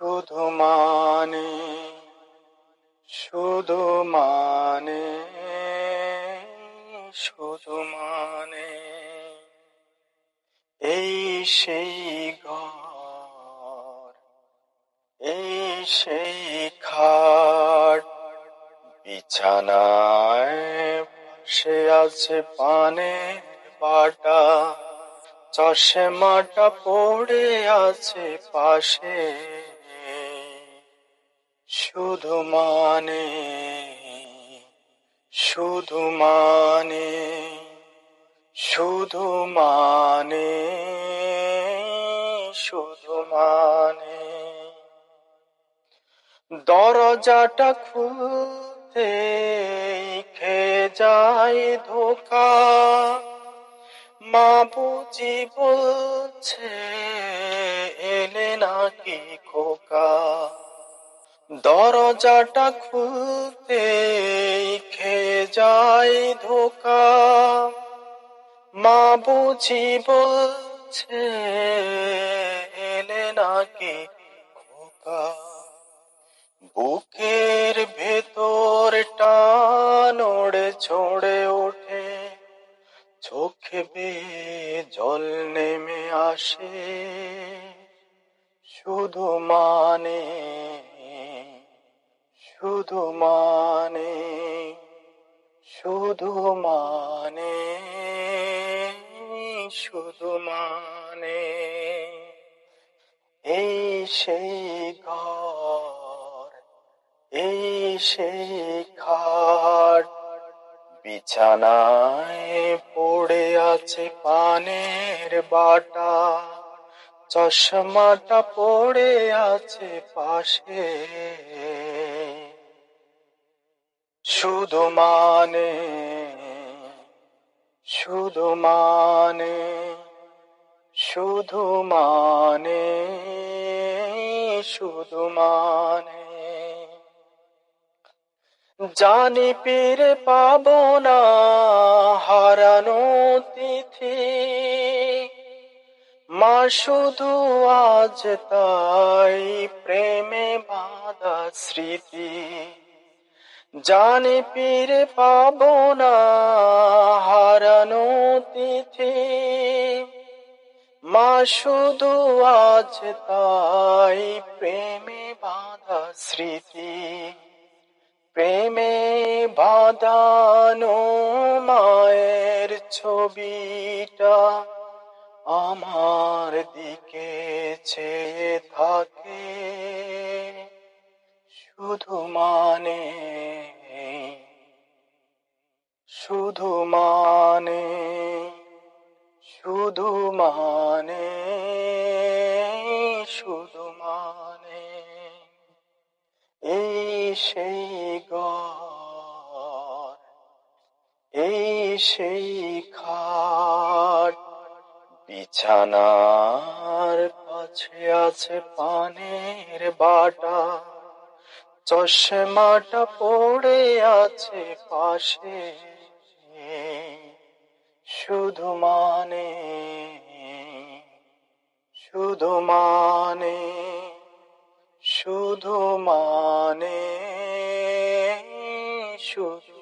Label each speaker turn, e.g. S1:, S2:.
S1: শুধু মানে শুধু মানে শুধু মানে। এই সেই ঘর, এই সেই খাট, বিছানায় সে আছে পানে বাটা, চশমাটা পড়ে আছে পাশে। শুধু মানে শুধু মানে শুধু মানে শুধু মানে। দরজাটা খুলতে খেয়ে যায় ধোকা? মা বুঝি বলছে, এলে নাকি খোকা? দরজাটা খুলতে খেয়ে যায় ধোকা। মা বুঝি বলছে এলে নাকি খোকা। বুকের ভেতর টান ওড়ে ছড়ে ওঠে। চোখে বেয়ে জল নেমে আসে। শুধু মানে শুধু মানে শুধু মানে শুধু মানে এই সেই ঘর এই সেই খাট, বিছানায় পড়ে আছে পানের বাটা। চশমাটা পড়ে আছে পাশে। শুধু মানে শুধু মানে শুধু মানে শুধু মানে। জানি পীরে পাবো না হারানো তিথি, মা শুধু আজ তাই প্রেমে বাঁধা স্মৃতি। জানি পীরে পাবো না হারানো তিথি। মা শুধু আজ তাই প্রেমে বাঁধা স্মৃতি। প্রেমে বাঁধানো মায়ের ছবিটা আমার দিকে চেয়ে থাকে। শুধু মানে শুধু মানে শুধু মানে শুধু মানে এই সেই এই সেই খাট, বিছানার পাছে আছে পানের বাটা। চশমাটা পড়ে আছে পাশে। শুধু মানে শুধু মানে শুধু মানে শুধু